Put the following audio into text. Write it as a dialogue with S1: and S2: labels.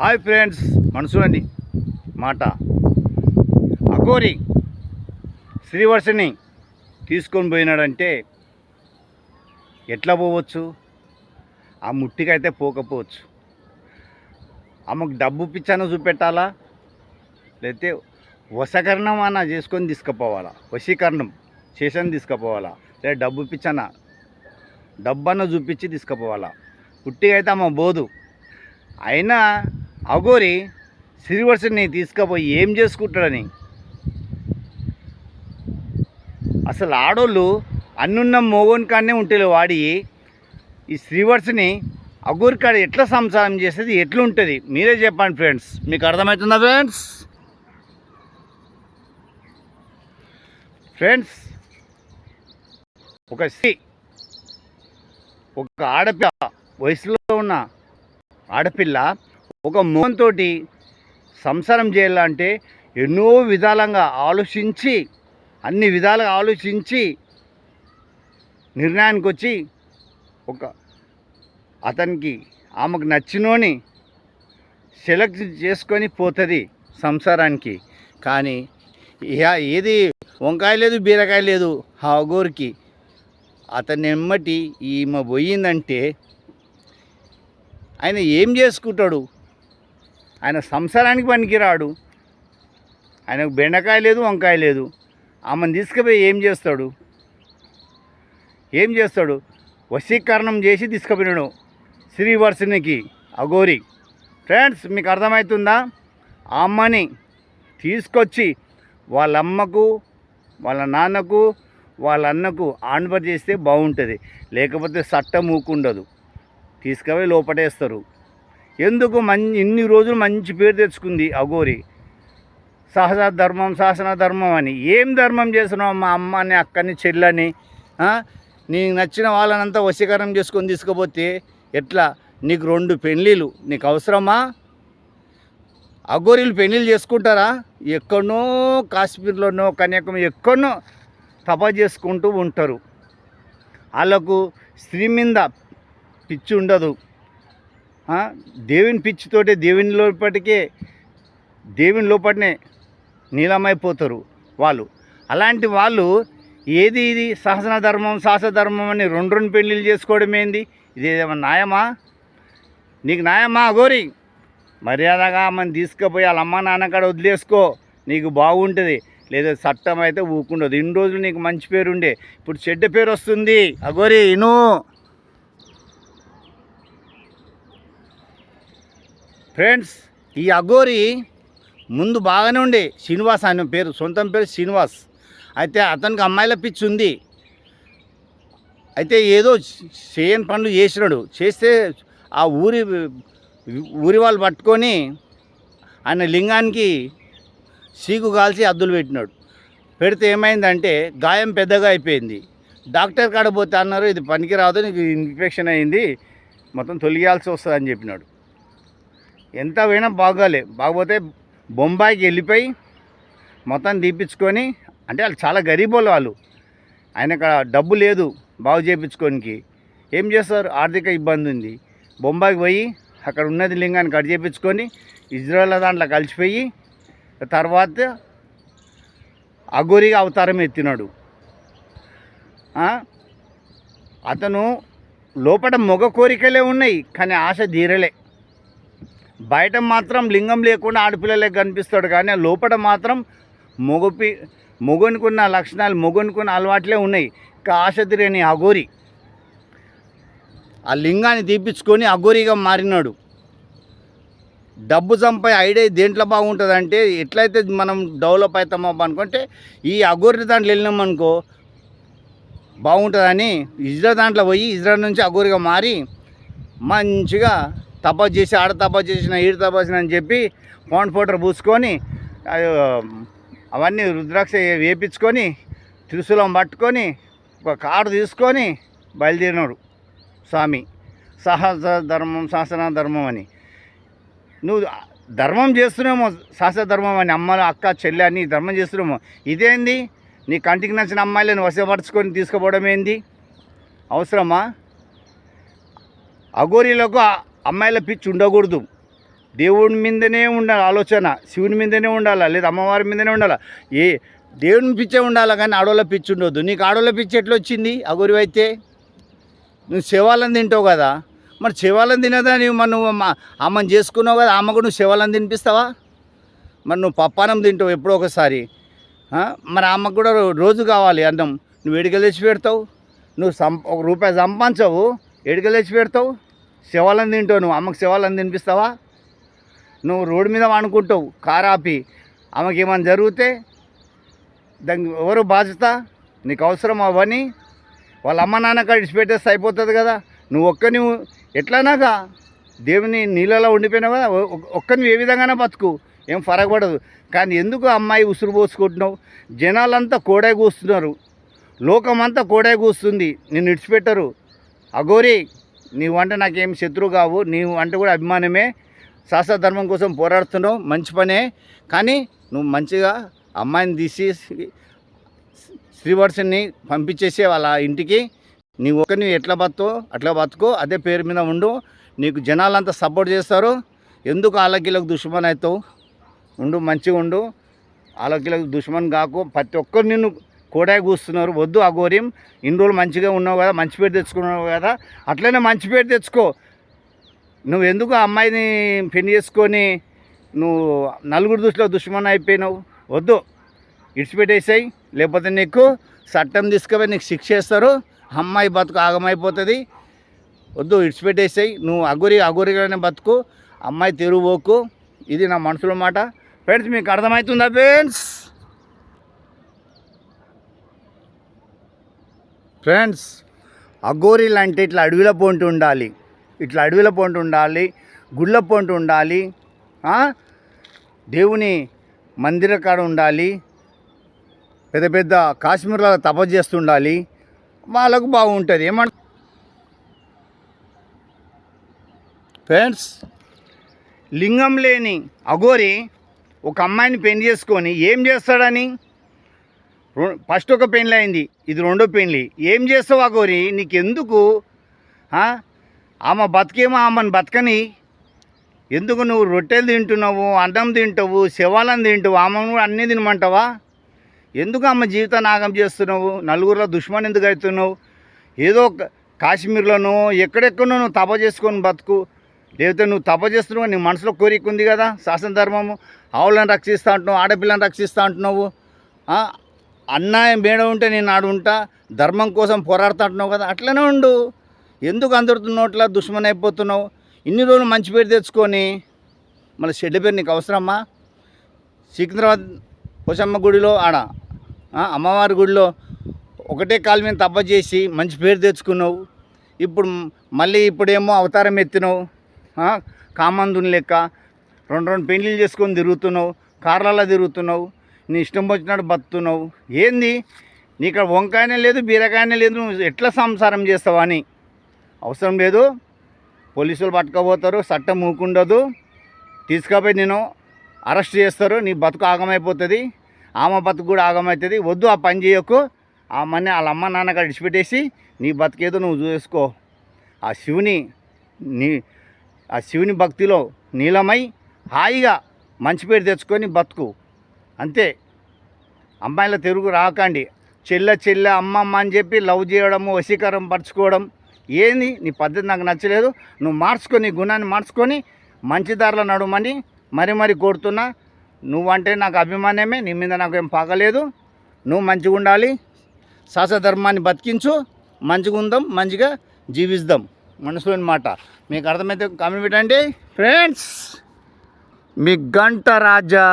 S1: Hi friends మనసులండి మాట. అఘోరి శ్రీవర్షని తీసుకొని పోయినాడంటే ఎట్లా పోవచ్చు? ఆ ముట్టికైతే పోకపోవచ్చు. ఆమెకు డబ్బు పిచ్చాన చూపెట్టాలా? లేకపోతే వశకరణం అన్న చేసుకొని తీసుకుపోవాలా? వశీకరణం చేసని తీసుకుపోవాలా? లేదా డబ్బు పిచ్చన డబ్బన్న చూపించి తీసుకుపోవాలా? పుట్టిగా అయితే ఆమె బోదు అయినా అగోరి శ్రీవర్షని తీసుకుపోయి ఏం చేసుకుంటాడని? అసలు ఆడోళ్ళు అన్నున్న మోగోని కాడనే ఉంటే వాడి ఈ శ్రీవర్షని అగోరి కాడ ఎట్లా సంసారం చేసేది ఎట్లుంటుంది? మీరే చెప్పండి ఫ్రెండ్స్. మీకు అర్థమవుతుందా ఫ్రెండ్స్? ఫ్రెండ్స్ ఒక స్త్రీ ఒక ఆడపిల్ల వయసులో ఉన్న ఆడపిల్ల ఒక మోహంతో సంసారం చేయాలంటే ఎన్నో విధాలంగా ఆలోచించి అన్ని విధాలుగా ఆలోచించి నిర్ణయానికి వచ్చి ఒక అతనికి ఆమెకు నచ్చినోని సెలెక్ట్ చేసుకొని పోతుంది సంసారానికి. కానీ ఇహ ఏది వంకాయ లేదు బీరకాయ లేదు ఆ గోరికి అతన్ని ఎమ్మటి ఈమె పోయిందంటే ఆయన ఏం చేసుకుంటాడు? ఆయన సంసారానికి పనికిరాడు. ఆయనకు బెండకాయ లేదు వంకాయ లేదు. ఆమెను తీసుకుపోయి ఏం చేస్తాడు? ఏం చేస్తాడు? వశీకరణం చేసి తీసుకుపోయినాడు శ్రీవర్షినికి అఘోరి. ఫ్రెండ్స్ మీకు అర్థమవుతుందా? ఆ అమ్మని తీసుకొచ్చి వాళ్ళ అమ్మకు వాళ్ళ నాన్నకు వాళ్ళ అన్నకు ఆన్వర్ చేస్తే బాగుంటుంది. లేకపోతే చట్టం ఊకుండదు తీసుకుపోయి లోపటేస్తారు. ఎందుకు మంచి ఇన్ని రోజులు మంచి పేరు తెచ్చుకుంది అఘోరి? సహజ ధర్మం శాసన ధర్మం అని. ఏం ధర్మం చేస్తున్నావు మా అమ్మని అక్కని చెల్లని? నీకు నచ్చిన వాళ్ళనంతా వశీకరణం చేసుకొని తీసుకుపోతే ఎట్లా? నీకు రెండు పెళ్ళిళ్ళు. నీకు అవసరమా? అఘోరీలు పెళ్ళిళ్ళు చేసుకుంటారా? ఎక్కడనో కాశ్మీర్లోనో కన్యాకుమారి ఎక్కడనో తప చేసుకుంటూ ఉంటారు. వాళ్ళకు స్త్రీ మీద పిచ్చి ఉండదు. దేవుని పిచ్చితోటే దేవుని లోపటికే దేవుని లోపటనే నీలమైపోతారు వాళ్ళు. అలాంటి వాళ్ళు ఏది ఇది సహసన ధర్మం శాసన ధర్మం అని రెండు రెండు పెళ్ళిళ్ళు చేసుకోవడం ఏంది? ఇది ఏమన్నా న్యాయమా? నీకు న్యాయమా? గోరి మర్యాదగా మనం తీసుకుపోయి వాళ్ళ అమ్మ నాన్న కాడ వదిలేసుకో. నీకు బాగుంటుంది. లేదా చట్టం అయితే ఊకుండదు. ఇన్ని రోజులు నీకు మంచి పేరు ఉండే ఇప్పుడు చెడ్డ పేరు వస్తుంది. అగోరి ఇను. ఫ్రెండ్స్ ఈ అఘోరి ముందు బాగానే ఉండే. శ్రీనివాస్ అనే పేరు సొంతం పేరు శ్రీనివాస్. అయితే అతనికి అమ్మాయిల పిచ్చి ఉంది. అయితే ఏదో చేయని పనులు చేసినాడు. చేస్తే ఆ ఊరి ఊరి వాళ్ళు పట్టుకొని ఆయన లింగానికి సీకు కాల్చి అద్దులు పెట్టినాడు. పెడితే ఏమైందంటే గాయం పెద్దగా అయిపోయింది. డాక్టర్ కాడ పోతే అన్నారు ఇది పనికి రాదు నీకు ఇన్ఫెక్షన్ అయింది మొత్తం తొలగాల్సి వస్తుంది అని చెప్పినాడు. ఎంత పోయినా బాగోలే. బాగపోతే బొంబాయికి వెళ్ళిపోయి మొత్తం తీపించుకొని అంటే వాళ్ళు చాలా గరీబోళ్ళు వాళ్ళు. ఆయనకు డబ్బు లేదు బాగు చేయించుకోనికి ఏం చేస్తారు? ఆర్థిక ఇబ్బంది ఉంది. బొంబాయికి పోయి అక్కడ ఉన్నది లింగాన్ని కట్ చేయించుకొని ఇజ్రాయల్ దాంట్లో కలిసిపోయి తర్వాత అఘోరిగా అవతారం ఎత్తినాడు. అతను లోపల మొగ కోరికలే ఉన్నాయి కానీ ఆశ తీరలే. బయట మాత్రం లింగం లేకుండా ఆడపిల్లలే కనిపిస్తాడు కానీ లోపల మాత్రం మొగపి మొగనుకున్న లక్షణాలు మొగనుకున్న అలవాట్లే ఉన్నాయి. ఇంకా ఆశ అఘోరి. ఆ లింగాన్ని తీపించుకొని అఘోరిగా మారినాడు. డబ్బు చంపై ఐడియా దేంట్లో బాగుంటుందంటే ఎట్లయితే మనం డెవలప్ అవుతామో అనుకుంటే ఈ అఘోరి దాంట్లో వెళ్ళినాం అనుకో బాగుంటుందని ఇజ్రా దాంట్లో పోయి ఇజ్రా నుంచి అఘోరిగా మారి మంచిగా తపస్సు చేసి ఆడ తపస్సు చేసిన ఈడ తపస్సు అని చెప్పి ఫోన్ పౌడర్ పూసుకొని అవన్నీ రుద్రాక్ష వేపించుకొని త్రిశూలం పట్టుకొని ఒక కారు తీసుకొని బయలుదేరినాడు స్వామి. సహస ధర్మం శాసన ధర్మం అని. నువ్వు ధర్మం చేస్తున్నామో శాస్త్ర ధర్మం అని అమ్మ అక్క చెల్లి అని ధర్మం చేస్తున్నామో ఇదేంది? నీ కంటికి నచ్చిన అమ్మాయిలను వశపరచుకొని తీసుకుపోవడం ఏంది? అవసరమా? అఘోరీలకు అమ్మాయిల పిచ్చి ఉండకూడదు. దేవుడి మీదనే ఉండాలి ఆలోచన శివుని మీదనే ఉండాలా? లేదా అమ్మవారి మీదనే ఉండాలా? ఏ దేవుని పిచ్చే ఉండాలా కానీ ఆడోళ్ళ పిచ్చి ఉండొద్దు. నీకు ఆడోళ్ళ పిచ్చి ఎట్లా వచ్చింది అగురు అయితే నువ్వు శివాలను తింటావు కదా. మరి శివాలను తినదా నువ్వు మరి నువ్వు అమ్మ అమ్మని చేసుకున్నావు కదా అమ్మకు నువ్వు శివాలను తినిపిస్తావా? మరి నువ్వు పప్పానం తింటావు ఎప్పుడో ఒకసారి. మరి అమ్మకు కూడా రోజు కావాలి అన్నం. నువ్వు ఎడికలు తెచ్చి పెడతావు. నువ్వు సం ఒక రూపాయి సంపాదించవు. ఎడికలు తెచ్చి పెడతావు. శివాలను తింటావు నువ్వు. అమ్మకు శివాలను తినిపిస్తావా? నువ్వు రోడ్డు మీద అనుకుంటావు కారాపి ఆమెకి ఏమైనా జరిగితే దానికి ఎవరు బాధ్యత? నీకు అవసరం అవని వాళ్ళ అమ్మ నాన్న కడిచిపెట్టేస్తే అయిపోతుంది కదా. నువ్వు ఒక్క నువ్వు ఎట్లానాగా దేవుని నీళ్ళలో ఉండిపోయినావు కదా. ఒక్క నువ్వు ఏ విధంగానే బతుకు. ఏం ఫరక పడదు కానీ ఎందుకు అమ్మాయి ఉసురు పోసుకుంటున్నావు? జనాలంతా కోడే కూస్తున్నారు. లోకమంతా కోడే కూస్తుంది. నిన్ను ఇడిచిపెట్టరు అగోరి నీవు అంటే నాకేం శత్రువు కావు నీవు అంటే కూడా అభిమానమే. శాస్త్ర ధర్మం కోసం పోరాడుతున్నావు మంచి పనే. కానీ నువ్వు మంచిగా అమ్మాయిని తీసి శ్రీవర్షన్ని పంపించేసి వాళ్ళ ఇంటికి. నీ ఒకరిని ఎట్లా బతుకో అట్లా బతుకో అదే పేరు మీద ఉండు. నీకు జనాలంతా సపోర్ట్ చేస్తారు. ఎందుకు వాళ్ళకిలకు దుష్మన్ అవుతావు? ఉండు మంచిగా ఉండు. వాళ్ళకిలకు దుష్మన్ కాకు. ప్రతి ఒక్కరు నిన్ను కూడా కూస్తున్నారు. వద్దు ఆ గోర్యం ఇన్ని రోజులు మంచిగా ఉన్నావు కదా మంచి పేరు తెచ్చుకున్నావు కదా అట్లనే మంచి పేరు తెచ్చుకో. నువ్వు ఎందుకు ఆ అమ్మాయిని పెళ్ళి చేసుకొని నువ్వు నలుగురు దృష్టిలో దుష్మన్ అయిపోయినావు? వద్దు. ఇడిచిపెట్టేసాయి. లేకపోతే నీకు చట్టం తీసుకుపోయి నీకు శిక్ష చేస్తారు అమ్మాయి బతుకు ఆగమైపోతుంది. వద్దు ఇడిచిపెట్టేసాయి. నువ్వు అగురి అగురిగానే బతుకు. అమ్మాయి తిరుగుపోకు ఇది నా మనసులో మాట. ఫ్రెండ్స్ మీకు అర్థమవుతుందా ఫ్రెండ్స్? ఫ్రెండ్స్ అగోరీలు అంటే ఇట్లా అడవిలో పోంటి ఉండాలి. ఇట్లా అడవిలో పోంటి ఉండాలి గుళ్ళ పోంటి ఉండాలి దేవుని మందిర కాడ ఉండాలి పెద్ద పెద్ద కాశ్మీర్లో తప చేస్తుండాలి వాళ్ళకు బాగుంటుంది. ఏమంట? ఫ్రెండ్స్ లింగం లేని అఘోరి ఒక అమ్మాయిని పెళ్ళి చేసుకొని ఏం చేస్తాడని? ఫస్ట్ ఒక పెళ్ళి అయింది. ఇది రెండో పెళ్ళి ఏం చేస్తావు గోరి? నీకెందుకు? ఆమె బతికేమో ఆమెను బతకని. ఎందుకు నువ్వు రొట్టెలు తింటున్నావు అన్నం తింటావు శవాలను తింటావు ఆమెను కూడా అన్నీ తినమంటావా? ఎందుకు అమ్మ జీవిత నాగం చేస్తున్నావు? నలుగురిలో దుష్మన్ ఎందుకు అవుతున్నావు? ఏదో ఒక కాశ్మీర్లోనో ఎక్కడెక్కడో నువ్వు తప చేసుకొని బతుకు. లేకపోతే నువ్వు తప చేస్తున్నావు నీ మనసులో కోరిక ఉంది కదా శాసన ధర్మము. ఆవులను రక్షిస్తూ అంటున్నావు ఆడపిల్లని రక్షిస్తూ అంటున్నావు. అన్యాయం బేడ ఉంటే నేను ఆడు ఉంటా ధర్మం కోసం పోరాడుతుంటున్నావు కదా అట్లనే ఉండు. ఎందుకు అందరు నోట్ల దుష్మన్ అయిపోతున్నావు? ఇన్ని రోజులు మంచి పేరు తెచ్చుకొని మళ్ళీ చెడ్డ పేరు నీకు అవసరమ్మా సికింద్రాబాద్ పోషమ్మ గుడిలో ఆడ అమ్మవారి గుడిలో ఒకటే కాలు మీద తప్ప చేసి మంచి పేరు తెచ్చుకున్నావు. ఇప్పుడు మళ్ళీ ఇప్పుడేమో అవతారం ఎత్తినావు కామందుని లెక్క. రెండు రెండు పెళ్ళిళ్ళు చేసుకొని తిరుగుతున్నావు కార్లలో తిరుగుతున్నావు. నీ ఇష్టం వచ్చినట్టు బతున్నావు ఏంది? నీ ఇక్కడ వంకాయనే లేదు బీరకాయనే లేదు నువ్వు ఎట్లా సంసారం చేస్తావు అని. అవసరం లేదు. పోలీసులు పట్టుకపోతారు చట్టం మూకుండదు తీసుకుపోయి నేను అరెస్ట్ చేస్తారు నీ బతుకు ఆగమైపోతుంది. ఆమె బతుకు కూడా ఆగమవుతుంది వద్దు ఆ పని చేయకు. ఆ మని వాళ్ళ అమ్మ నాన్న కాడ విడిచిపెట్టేసి నీ బతికేదో నువ్వు చూసుకో. ఆ శివుని నీ ఆ శివుని భక్తిలో నీలమై హాయిగా మంచి పేరు తెచ్చుకొని బతుకు. అంతే. అమ్మాయిల తిరుగు రాకండి. చెల్ల చెల్ల అమ్మమ్మ అని చెప్పి లవ్ చేయడము వశీకరం పరచుకోవడం ఏంది? నీ పద్ధతి నాకు నచ్చలేదు. నువ్వు మార్చుకొని గుణాన్ని మార్చుకొని మంచి దారిలో నడుమని మరి మరి కోరుతున్నా. నువ్వంటే నాకు అభిమానమే నీ మీద నాకు ఏం పాకలేదు నువ్వు మంచిగా ఉండాలి. శాస్త్ర ధర్మాన్ని బతికించు. మంచిగా ఉందాం మంచిగా జీవిస్తాం మనసులోని మాట. మీకు అర్థమైతే కామెంట్ పెట్టండి. ఫ్రెండ్స్ మీ గంట రాజా.